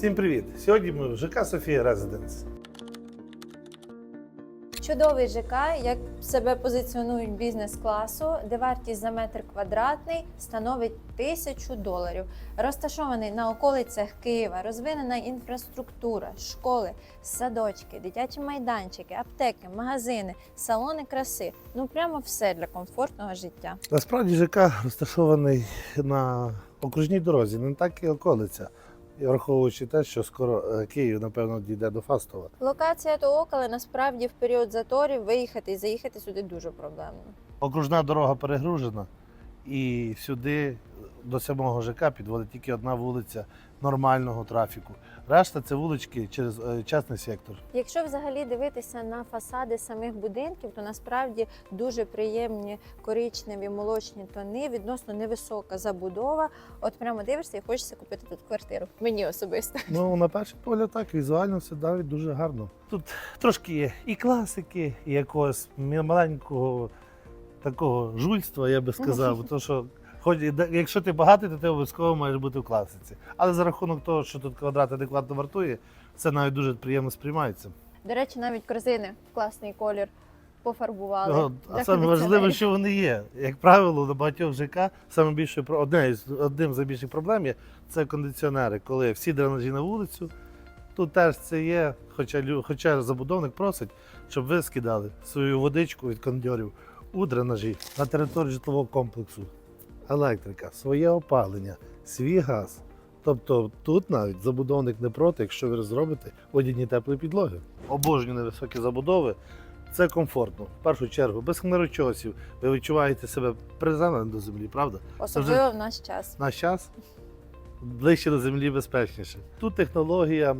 Всім привіт! Сьогодні ми в ЖК Софія Резиденс. Чудовий ЖК, як себе позиціонують бізнес-класу, де вартість за метр квадратний становить тисячу доларів. Розташований на околицях Києва, розвинена інфраструктура, школи, садочки, дитячі майданчики, аптеки, магазини, салони краси. Ну прямо все для комфортного життя. Насправді ЖК розташований на окружній дорозі, не так і околиця. І враховуючи те, що скоро е, Київ, напевно, дійде до Фастова. Локація того, але насправді в період заторів виїхати і заїхати сюди дуже проблемно. Окружна дорога перегружена, і сюди до самого ЖК підводить тільки одна вулиця нормального трафіку. Решта це вулички через е, частний сектор. Якщо взагалі дивитися на фасади самих будинків, то насправді дуже приємні коричневі молочні тони, відносно невисока забудова. От прямо дивишся і хочеться купити тут квартиру. Мені особисто. Ну, на перший погляд, так, візуально все навіть дуже гарно. Тут трошки є і класики, і якогось маленького такого жульства, я би сказав. Тому що, хоч, якщо ти багатий, то ти обов'язково маєш бути в класиці. Але за рахунок того, що тут квадрат адекватно вартує, це навіть дуже приємно сприймається. До речі, навіть корзини в класний колір пофарбували. О, А саме важливе, що вони є. Як правило, на багатьох ЖК саме більше одне із одним з найбільших проблем є це кондиціонери, коли всі дренажі на вулицю. Тут теж це є, хоча, хоча забудовник просить, щоб ви скидали свою водичку від кондьорів у дренажі на території житлового комплексу. Електрика, своє опалення, свій газ. Тобто тут навіть забудовник не проти, якщо ви зробите водяні теплі підлоги. Обожнюю невисокі забудови. Це комфортно. В першу чергу, без хмарочосів. Ви відчуваєте себе приземленим до землі, правда? Особливо в наш час. Наш час ближче до землі безпечніше. Тут технологія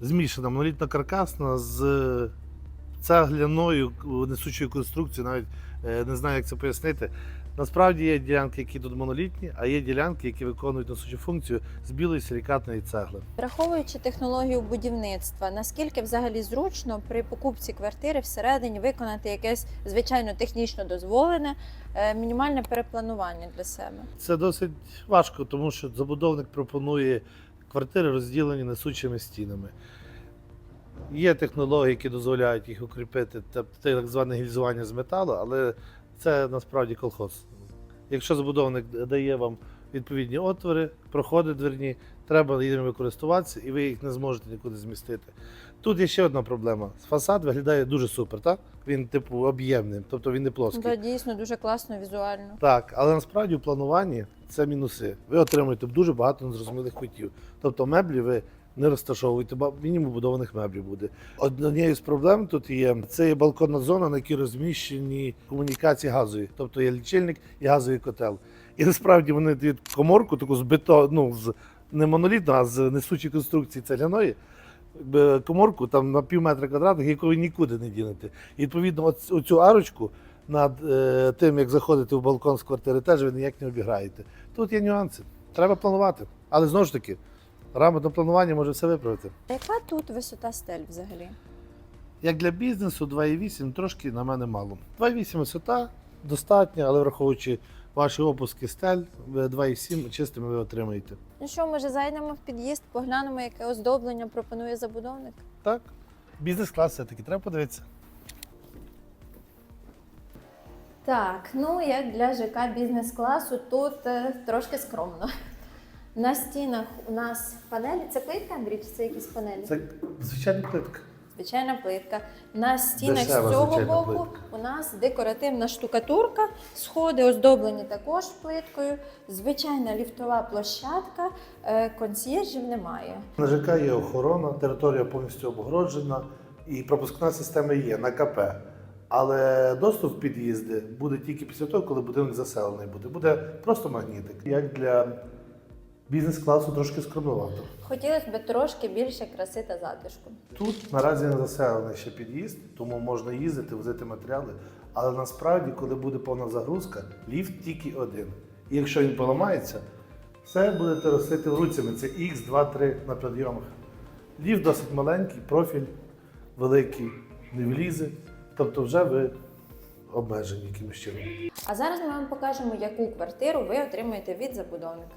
змішана, монолітно-каркасна з цегляною несучою конструкцією, навіть е, не знаю, як це пояснити. Насправді є ділянки, які тут монолітні, а є ділянки, які виконують несучу функцію з білої силікатної цегли. Враховуючи технологію будівництва, наскільки взагалі зручно при покупці квартири всередині виконати якесь звичайно технічно дозволене е, мінімальне перепланування для себе. Це досить важко, тому що забудовник пропонує квартири розділені несучими стінами. Є технології, які дозволяють їх укріпити, тобто так зване гільзування з металу, але це насправді колхоз. Якщо забудовник дає вам відповідні отвори, проходи дверні, треба ними користуватися, і ви їх не зможете нікуди змістити. Тут є ще одна проблема. Фасад виглядає дуже супер, так? Він, типу, об'ємний, тобто він не плоский. Да, дійсно дуже класно візуально. Так, але насправді в плануванні це мінуси. Ви отримуєте дуже багато незрозумілих кутів. Тобто меблі ви не розташовуєте, ба- мінімум будованих меблів буде. Однією з проблем тут є це є балконна зона, на якій розміщені комунікації газові, тобто є лічильник і газовий котел. І насправді вони дають коморку таку з бето, ну з не монолітну, а з несучої конструкції цегляної. Коморку там на пів метра квадратних, яку ви нікуди не дінете. І відповідно, оцю арочку над е, тим, як заходити в балкон з квартири, теж ви ніяк не обіграєте. Тут є нюанси. Треба планувати. Але знову ж таки, грамотне планування може все виправити. А Яка тут висота стель взагалі? Як для бізнесу 2,8 трошки на мене мало. 2,8 висота достатня, але враховуючи ваші опуски стель, ви 2,7 чистими ви отримаєте. Ну що, може зайдемо в під'їзд, поглянемо, яке оздоблення пропонує забудовник? Так? Бізнес-клас все-таки треба подивитися. Так, ну як для ЖК бізнес-класу, тут е, трошки скромно. На стінах у нас панелі. Це плитка, Андрій, чи це якісь панелі? Це звичайна плитка. Звичайна плитка. На стінах Дешева з цього звичайна боку плитка. у нас декоративна штукатурка, сходи оздоблені також плиткою, звичайна ліфтова площадка, е, консьєржів немає. На ЖК є охорона, територія повністю обгороджена і пропускна система є на КП. Але доступ в під'їзди буде тільки після того, коли будинок заселений буде. Буде просто магнітик. Як для бізнес-класу трошки скромновато. Хотілося б трошки більше краси та затишку. Тут наразі не заселений ще під'їзд, тому можна їздити, возити матеріали. Але насправді, коли буде повна загрузка, ліфт тільки один. І якщо він поламається, все будете росити руцями. Це X, 2, 3 на підйомах. Ліфт досить маленький, профіль великий, не влізе. Тобто вже ви обмежені якимось чином. А зараз ми вам покажемо, яку квартиру ви отримаєте від забудовника.